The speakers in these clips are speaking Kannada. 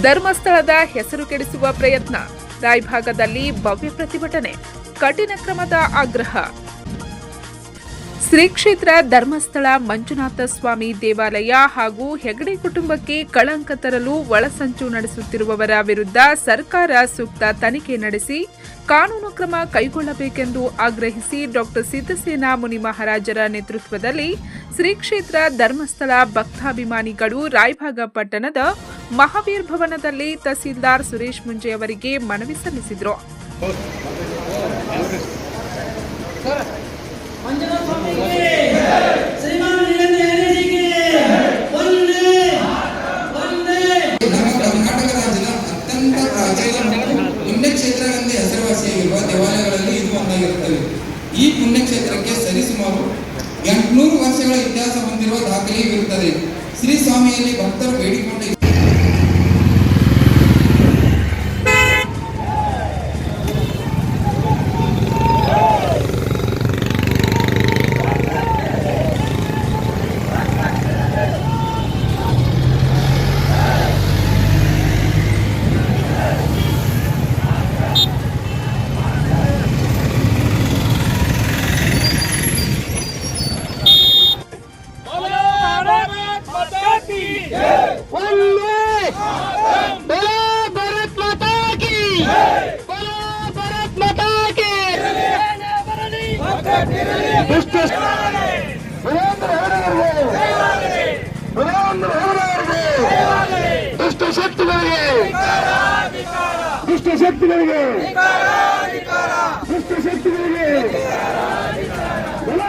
ಧರ್ಮಸ್ಥಳದ ಹೆಸರು ಕೆಡಿಸುವ ಪ್ರಯತ್ನ. ರಾಯಭಾಗದಲ್ಲಿ ಭವ್ಯ ಪ್ರತಿಭಟನೆ, ಕಠಿಣ ಕ್ರಮದ ಆಗ್ರಹ. ಶ್ರೀ ಕ್ಷೇತ್ರ ಧರ್ಮಸ್ಥಳ ಮಂಜುನಾಥ ಸ್ವಾಮಿ ದೇವಾಲಯ ಹಾಗೂ ಹೆಗಡೆ ಕುಟುಂಬಕ್ಕೆ ಕಳಂಕ ತರಲು ಒಳಸಂಚು ನಡೆಸುತ್ತಿರುವವರ ವಿರುದ್ಧ ಸರ್ಕಾರ ಸೂಕ್ತ ತನಿಖೆ ನಡೆಸಿ, ಕಾನೂನು ಕ್ರಮ ಕೈಗೊಳ್ಳಬೇಕೆಂದು ಆಗ್ರಹಿಸಿ ಡಾಕ್ಟರ್ ಸಿದ್ದಸೇನಾ ಮುನಿ ಮಹಾರಾಜರ ನೇತೃತ್ವದಲ್ಲಿ ಶ್ರೀ ಕ್ಷೇತ್ರ ಧರ್ಮಸ್ಥಳ ಭಕ್ತಾಭಿಮಾನಿಗಳು ರಾಯಭಾಗ ಪಟ್ಟಣದ ಮಹಾವೀರ್ ಭವನದಲ್ಲಿ ತಹಸೀಲ್ದಾರ್ ಸುರೇಶ್ ಮುಂಜೆ ಅವರಿಗೆ ಮನವಿ ಸಲ್ಲಿಸಿದರು. ಪುಣ್ಯಕ್ಷೇತ್ರಗಳೆಂದೇ ಹೆಸರುವಾಸಿಯಾಗಿರುವ ದೇವಾಲಯಗಳಲ್ಲಿ ಇದು ಒಂದಾಗಿರುತ್ತವೆ ಈ ಪುಣ್ಯಕ್ಷೇತ್ರಕ್ಕೆ ಸರಿಸುಮಾರು ಎಂಟುನೂರು ವರ್ಷಗಳ ಇತಿಹಾಸ ಹೊಂದಿರುವ ದಾಖಲೆಯೂ ಇರುತ್ತದೆ. ಶ್ರೀ ಸ್ವಾಮಿಯಲ್ಲಿ ಭಕ್ತರು ಬೇಡಿಕೊಂಡ ದುಷ್ಟ ವೀರೇಂದ್ರ ಹೆಗಡೆಯವರಿಗೆ ವೀರೇಂದ್ರ ಹೆಗಡೆಯವರಿಗೆ ದುಷ್ಟ ಶಕ್ತಿಗಳಿಗೆ ದುಷ್ಟ ಶಕ್ತಿಗಳಿಗೆ ದುಷ್ಟ ಶಕ್ತಿಗಳಿಗೆ बोलो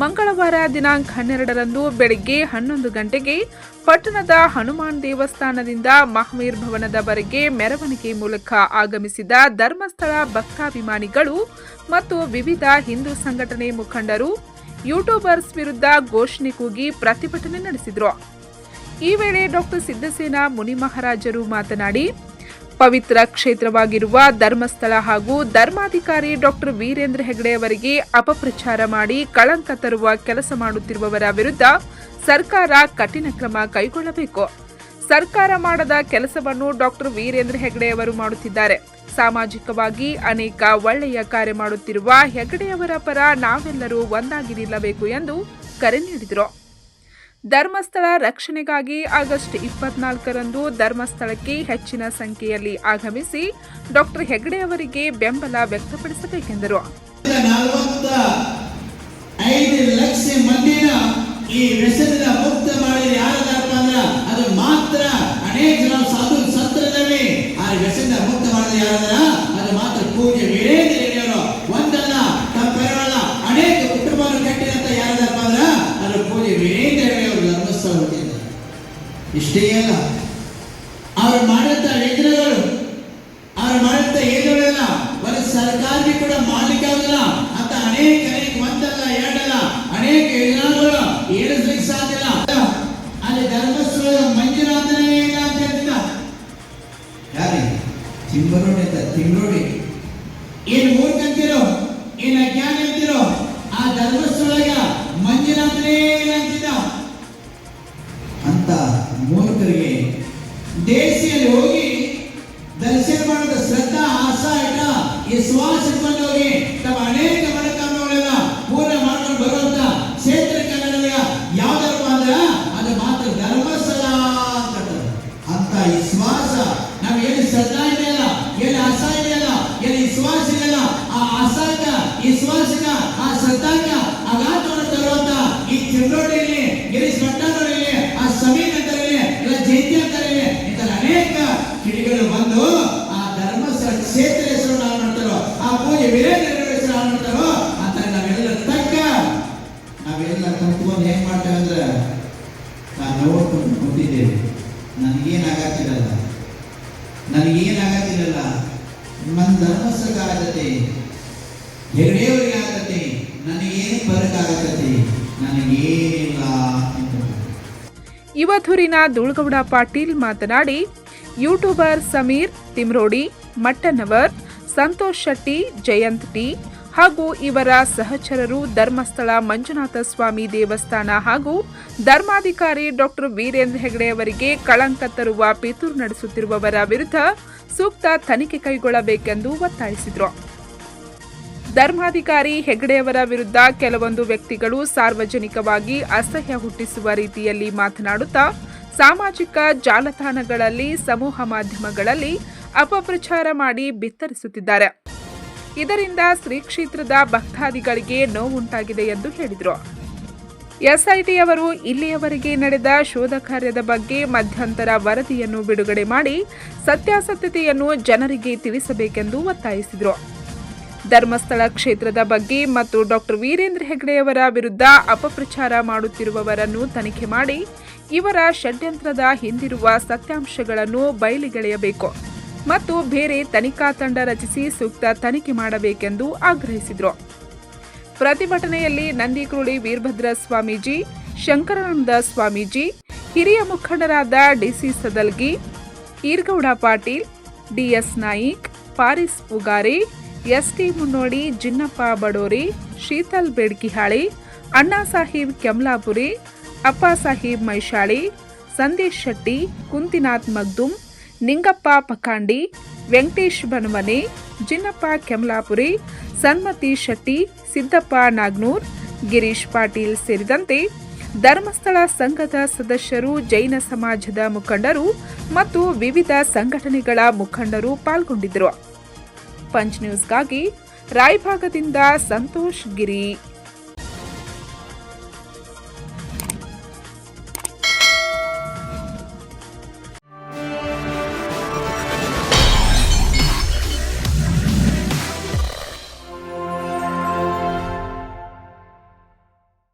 ಮಂಗಳವಾರ ದಿನಾಂಕ ಹನ್ನೆರಡರಂದು ಬೆಳಗ್ಗೆ ಹನ್ನೊಂದು ಗಂಟೆಗೆ ಪಟ್ಟಣದ ಹನುಮಾನ್ ದೇವಸ್ಥಾನದಿಂದ ಮಹಾವೀರ್ ಭವನದವರೆಗೆ ಮೆರವಣಿಗೆ ಮೂಲಕ ಆಗಮಿಸಿದ ಧರ್ಮಸ್ಥಳ ಭಕ್ತಾಭಿಮಾನಿಗಳು ಮತ್ತು ವಿವಿಧ ಹಿಂದೂ ಸಂಘಟನೆ ಮುಖಂಡರು ಯೂಟ್ಯೂಬರ್ಸ್ ವಿರುದ್ಧ ಘೋಷಣೆ ಕೂಗಿ ಪ್ರತಿಭಟನೆ ನಡೆಸಿದರು. ಈ ವೇಳೆ ಡಾಕ್ಟರ್ ಸಿದ್ದಸೇನಾ ಮುನಿಮಹಾರಾಜರು ಮಾತನಾಡಿ ಪವಿತ್ರ ಕ್ಷೇತ್ರವಾಗಿರುವ ಧರ್ಮಸ್ಥಳ ಹಾಗೂ ಧರ್ಮಾಧಿಕಾರಿ ಡಾಕ್ಟರ್ ವೀರೇಂದ್ರ ಹೆಗಡೆ ಅವರಿಗೆ ಅಪಪ್ರಚಾರ ಮಾಡಿ ಕಳಂಕ ತರುವ ಕೆಲಸ ಮಾಡುತ್ತಿರುವವರ ವಿರುದ್ಧ ಸರ್ಕಾರ ಕಠಿಣ ಕ್ರಮ ಕೈಗೊಳ್ಳಬೇಕು. ಸರ್ಕಾರ ಮಾಡದ ಕೆಲಸವನ್ನು ಡಾಕ್ಟರ್ ವೀರೇಂದ್ರ ಹೆಗಡೆ ಅವರು ಮಾಡುತ್ತಿದ್ದಾರೆ. ಸಾಮಾಜಿಕವಾಗಿ ಅನೇಕ ಒಳ್ಳೆಯ ಕಾರ್ಯ ಮಾಡುತ್ತಿರುವ ಹೆಗಡೆಯವರ ಪರ ನಾವೆಲ್ಲರೂ ಒಂದಾಗಿ ನಿಲ್ಲಬೇಕು ಎಂದು ಕರೆ ನೀಡಿದರು. ಧರ್ಮಸ್ಥಳ ರಕ್ಷಣೆಗಾಗಿ ಆಗಸ್ಟ್ ಇಪ್ಪತ್ನಾಲ್ಕರಂದು ಧರ್ಮಸ್ಥಳಕ್ಕೆ ಹೆಚ್ಚಿನ ಸಂಖ್ಯೆಯಲ್ಲಿ ಆಗಮಿಸಿ ಡಾಕ್ಟರ್ ಹೆಗಡೆ ಅವರಿಗೆ ಬೆಂಬಲ ವ್ಯಕ್ತಪಡಿಸಬೇಕೆಂದರು. ಈ ಇಷ್ಟೇ ಅಲ್ಲ ಅವ್ರು ಮಾಡಿದಂತ ಯಜ್ಞಗಳು ಅವ್ರು ಮಾಡಿದಂತ ಯಜ್ಞಗಳೆಲ್ಲ ಒಂದು ಸರ್ಕಾರಕ್ಕೆ ಕೂಡ ಮಾಡ್ಲಿಕ್ಕೆ ಆಗುದಿಲ್ಲ ಅಂತ ಅನೇಕ ಅನೇಕ ಒಂದಲ್ಲ ಎರಡಲ್ಲ ಅನೇಕ ಯೋಜನೆಗಳು ಏಳಿಸ್ಲಿಕ್ಕೆ ಸಾಧ್ಯ ಇಲ್ಲ ಅಲ್ಲಿ ಧರ್ಮಸ್ಥಳ ಮಂಜುನಾಥನೇ ಇಲ್ಲ ಅಂತ ಹೇಳ್ತಿದ್ದ ಯಾರಿ ತಿಂಬರೋಡಿ ಅಂತ ತಿಂಬರೋಡಿ ಏನ್ ಮೂರ್ಖಂತಿರೋ ಏನ್ ಅಜ್ಞಾನ ಅಂತಿರೋ ಆ ಧರ್ಮಸ್ಥಳಗ ಮಂಜುನಾಥನೇ ಇಲ್ಲ ಅಂತಿದ್ದ ಅಂತ ಮೂರ್ಖರಿಗೆ ದೇಶಿಯಲ್ಲಿ ಹೋಗಿ ದರ್ಶನ ಮಾಡಿದ ಶ್ರದ್ಧಾ ಆಸಾ ಇಟ್ಟ ಈ ಶ್ವಾಸ ಇಟ್ಕೊಂಡು ಹೋಗಿ ನನಗೇನಾಗತ್ತಿರಲ್ಲ ನನ್ನ ಧರ್ಮಸ್ಥಗಾಗತ್ತೆ ಹೆಗಡೆಯವರಿಗಾಗತ್ತೆ, ನನಗೇನು ಬರಕಾಗತ್ತೆ ನನಗೇನಿಲ್ಲ ಇವಧೂರಿನ ದುಳ್ಗೌಡ ಪಾಟೀಲ್ ಮಾತನಾಡಿ, ಯೂಟ್ಯೂಬರ್ ಸಮೀರ್ ತಿಮ್ರೋಡಿ, ಮಟ್ಟನವರ್, ಸಂತೋಷ್ ಶೆಟ್ಟಿ, ಜಯಂತ್ ಟಿ ಹಾಗೂ ಇವರ ಸಹಚರರು ಧರ್ಮಸ್ಥಳ ಮಂಜುನಾಥ ಸ್ವಾಮಿ ದೇವಸ್ಥಾನ ಹಾಗೂ ಧರ್ಮಾಧಿಕಾರಿ ಡಾಕ್ಟರ್ ವೀರೇಂದ್ರ ಹೆಗಡೆ ಅವರಿಗೆ ಕಳಂಕ ತರುವ ಪಿತೂರು ನಡೆಸುತ್ತಿರುವವರ ವಿರುದ್ಧ ಸೂಕ್ತ ತನಿಖೆ ಕೈಗೊಳ್ಳಬೇಕೆಂದು ಒತ್ತಾಯಿಸಿದರು. ಧರ್ಮಾಧಿಕಾರಿ ಹೆಗಡೆಯವರ ವಿರುದ್ಧ ಕೆಲವೊಂದು ವ್ಯಕ್ತಿಗಳು ಸಾರ್ವಜನಿಕವಾಗಿ ಅಸಹ್ಯ ಹುಟ್ಟಿಸುವ ರೀತಿಯಲ್ಲಿ ಮಾತನಾಡುತ್ತಾ, ಸಾಮಾಜಿಕ ಜಾಲತಾಣಗಳಲ್ಲಿ, ಸಮೂಹ ಮಾಧ್ಯಮಗಳಲ್ಲಿ ಅಪಪ್ರಚಾರ ಮಾಡಿ ಬಿತ್ತರಿಸುತ್ತಿದ್ದಾರೆ. ಇದರಿಂದ ಶ್ರೀ ಕ್ಷೇತ್ರದ ಭಕ್ತಾದಿಗಳಿಗೆ ನೋವುಂಟಾಗಿದೆ ಎಂದು ಹೇಳಿದರು. ಎಸ್ಐಟಿ ಅವರು ಇಲ್ಲಿಯವರೆಗೆ ನಡೆದ ಶೋಧ ಕಾರ್ಯದ ಬಗ್ಗೆ ಮಧ್ಯಂತರ ವರದಿಯನ್ನು ಬಿಡುಗಡೆ ಮಾಡಿ ಸತ್ಯಾಸತ್ಯತೆಯನ್ನು ಜನರಿಗೆ ತಿಳಿಸಬೇಕೆಂದು ಒತ್ತಾಯಿಸಿದರು. ಧರ್ಮಸ್ಥಳ ಕ್ಷೇತ್ರದ ಬಗ್ಗೆ ಮತ್ತು ಡಾಕ್ಟರ್ ವೀರೇಂದ್ರ ಹೆಗ್ಡೆಯವರ ವಿರುದ್ಧ ಅಪಪ್ರಚಾರ ಮಾಡುತ್ತಿರುವವರನ್ನು ತನಿಖೆ ಮಾಡಿ ಇವರ ಷಡ್ಯಂತ್ರದ ಹಿಂದಿರುವ ಸತ್ಯಾಂಶಗಳನ್ನು ಬಯಲಿಗೆಳೆಯಬೇಕು. ಮತ್ತು ಬೇರೆ ತನಿಖಾ ತಂಡ ರಚಿಸಿ ಸೂಕ್ತ ತನಿಖೆ ಮಾಡಬೇಕೆಂದು ಆಗ್ರಹಿಸಿದರು. ಪ್ರತಿಭಟನೆಯಲ್ಲಿ ನಂದಿಕ್ರೋಳಿ ವೀರಭದ್ರ ಸ್ವಾಮೀಜಿ, ಶಂಕರಾನಂದ ಸ್ವಾಮೀಜಿ, ಹಿರಿಯ ಮುಖಂಡರಾದ DC Sadalgi, Eregouda Patil, DS Naik, Paris Ugari ST Munnodi, Jinnappa Badori, Sheetal Bedkihali, Anna Saheb Kemlapuri, Appa Saheb Maishali, Sandesh Shetty, ಕುಂತಿನಾಥ್ Magdum Ningappa Pakandi Venkatesh ಬನಮನೆ Jinnappa ಕೆಮಲಾಪುರಿ, ಸನ್ಮತಿ ಶೆಟ್ಟಿ, ಸಿದ್ದಪ್ಪ ನಾಗ್ನೂರ್, ಗಿರೀಶ್ ಪಾಟೀಲ್ ಸೇರಿದಂತೆ ಧರ್ಮಸ್ಥಳ ಸಂಘದ ಸದಸ್ಯರು, ಜೈನ ಸಮಾಜದ ಮುಖಂಡರು ಮತ್ತು ವಿವಿಧ ಸಂಘಟನೆಗಳ ಮುಖಂಡರು ಪಾಲ್ಗೊಂಡಿದ್ದರು. ಪಂಚ್ ನ್ಯೂಸ್ಗಾಗಿ ರಾಯಭಾಗದಿಂದ ಸಂತೋಷ್ ಗಿರಿ.